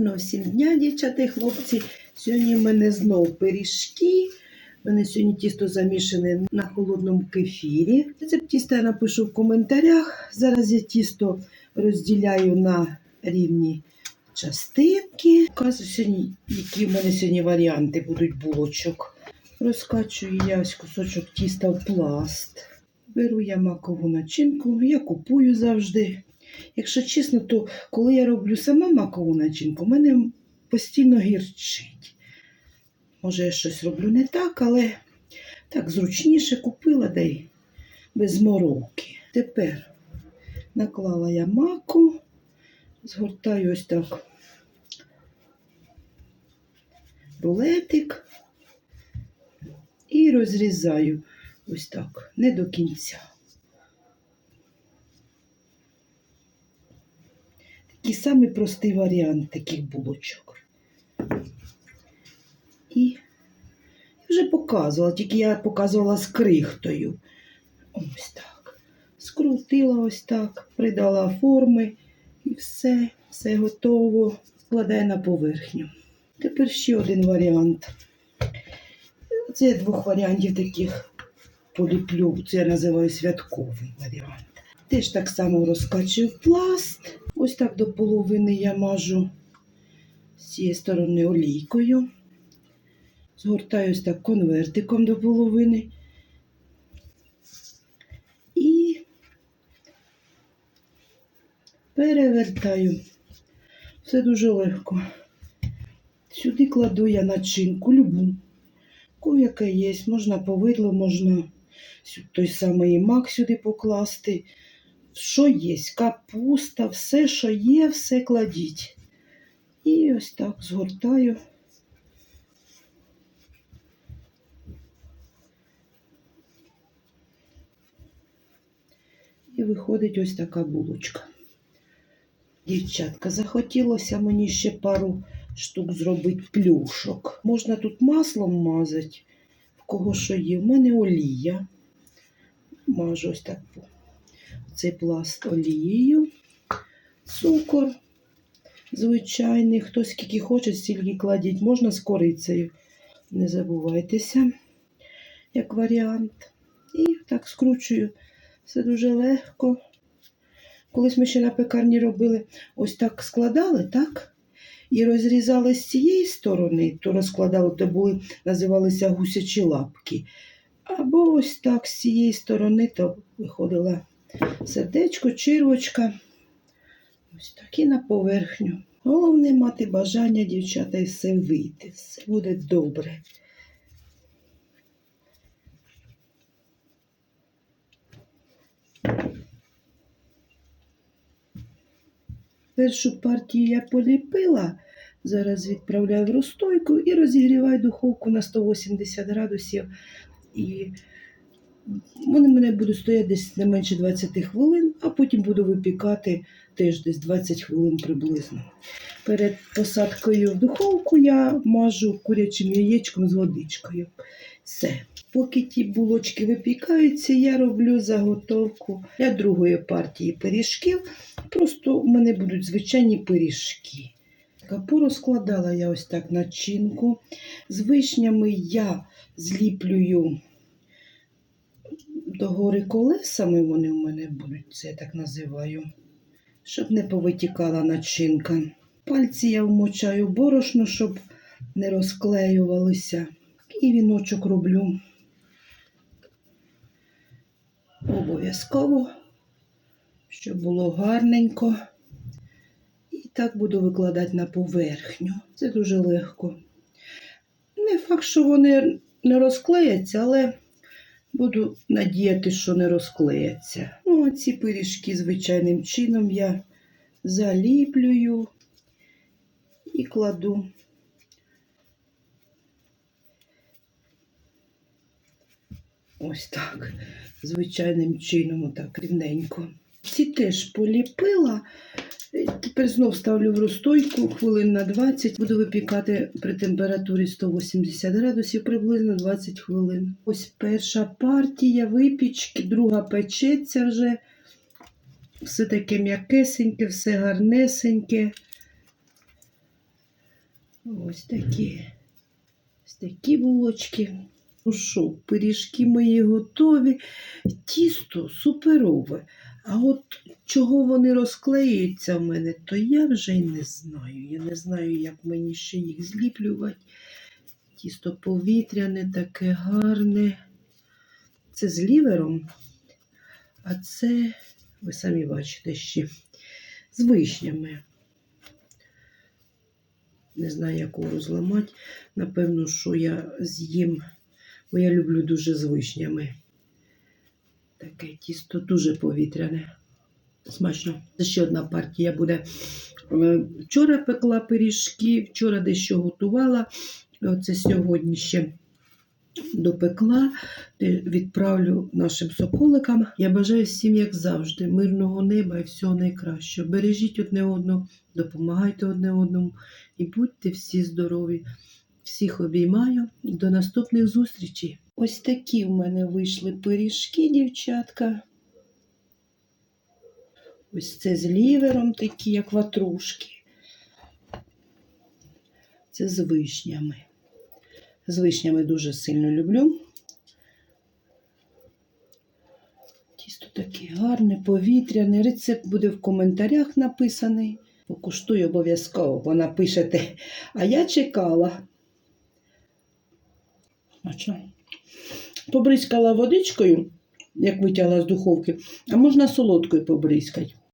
Гарного всім дня, дівчата і хлопці. Сьогодні в мене знов пиріжки. У мене сьогодні тісто замішане на холодному кефірі. Рецепт тіста я напишу в коментарях. Зараз я тісто розділяю на рівні частинки. Кажу сьогодні, які в мене сьогодні варіанти будуть булочок. Розкачую я кусочок тіста в пласт. Беру я макову начинку, я купую завжди. Якщо чесно, то коли я роблю сама макову начинку, мене постійно гірчить. Може, я щось роблю не так, але так зручніше купила да й без мороки. Тепер наклала я маку, згортаю ось так рулетик і розрізаю ось так, не до кінця. Такий самий простий варіант таких булочок. І вже показувала, тільки я показувала з крихтою. Ось так. Скрутила ось так, придала форми і все, все готово. Складаю на поверхню. Тепер ще один варіант. Це я двох варіантів таких поліплю. Це я називаю святковий варіант. Теж так само розкачую в пласт. Так до половини я мажу з цієї сторони олійкою. Згортаю ось так конвертиком до половини. І перевертаю. Все дуже легко. Сюди кладу я начинку любу. Яку яка є. Можна повидло, можна той самий мак сюди покласти. Що є? Капуста, все, що є, все кладіть. І ось так згортаю. І виходить ось така булочка. Дівчатка, захотілося мені ще пару штук зробити плюшок. Можна тут маслом мазати, в кого що є. В мене олія. Мажу ось так цей пласт олією, цукор звичайний. Хто скільки хоче, стільки кладіть. Можна з корицею. Не забувайтеся, як варіант. І так скручую. Все дуже легко. Колись ми ще на пекарні робили, ось так складали, так? І розрізали з цієї сторони, то розкладали, то були, називалися гусячі лапки. Або ось так з цієї сторони, то виходила сердечко, чирвочка. Ось так і на поверхню. Головне мати бажання, дівчата, і все вийти. Все буде добре. Першу партію я поліпила. Зараз відправляю в розстойку і розігріваю духовку на 180 градусів. І вони мене будуть стояти десь не менше 20 хвилин, а потім буду випікати теж десь 20 хвилин приблизно. Перед посадкою в духовку я мажу курячим яєчком з водичкою. Все. Поки ті булочки випікаються, я роблю заготовку для другої партії пиріжків. Просто у мене будуть звичайні пиріжки. Порозкладала я ось так начинку. З вишнями я зліплюю догори колесами, вони в мене будуть, це я так називаю, щоб не повитікала начинка. Пальці я вмочаю борошно, щоб не розклеювалися. І віночок роблю обов'язково, щоб було гарненько. І так буду викладати на поверхню. Це дуже легко. Не факт, що вони не розклеяться, але буду надіяти, що не розклеяться. Ну, а ці пиріжки звичайним чином я заліплюю і кладу. Ось так, звичайним чином, отак рівненько. Ці теж поліпила. Тепер знов ставлю в розстойку хвилин на 20. Буду випікати при температурі 180 градусів приблизно 20 хвилин. Ось перша партія випічки, друга печеться вже. Все таке м'якесеньке, все гарнесеньке. Ось такі. Ось такі булочки. Ну що, пиріжки мої готові. Тісто суперове. А от чого вони розклеюються в мене, то я вже й не знаю. Я не знаю, як мені ще їх зліплювати. Тісто повітряне, таке гарне. Це з лівером, а це, ви самі бачите, ще з вишнями. Не знаю, яку розламати. Напевно, що я з'їм, бо я люблю дуже з вишнями. Таке тісто дуже повітряне. Смачно. Це ще одна партія буде. Е, Вчора пекла пиріжки, вчора дещо готувала. Оце сьогодні ще допекла. Відправлю нашим соколикам. Я бажаю всім, як завжди, мирного неба і всього найкращого. Бережіть одне одного, допомагайте одне одному і будьте всі здорові. Всіх обіймаю. До наступних зустрічей. Ось такі в мене вийшли пиріжки, дівчатка. Ось це з лівером такі, як ватрушки. Це з вишнями. З вишнями дуже сильно люблю. Тісто таке гарне, повітряне. Рецепт буде в коментарях написаний. Покуштую обов'язково, бо напишете. А я чекала. Смачно. Побризкала водичкою, як витягла з духовки, а можна солодкою побризкати.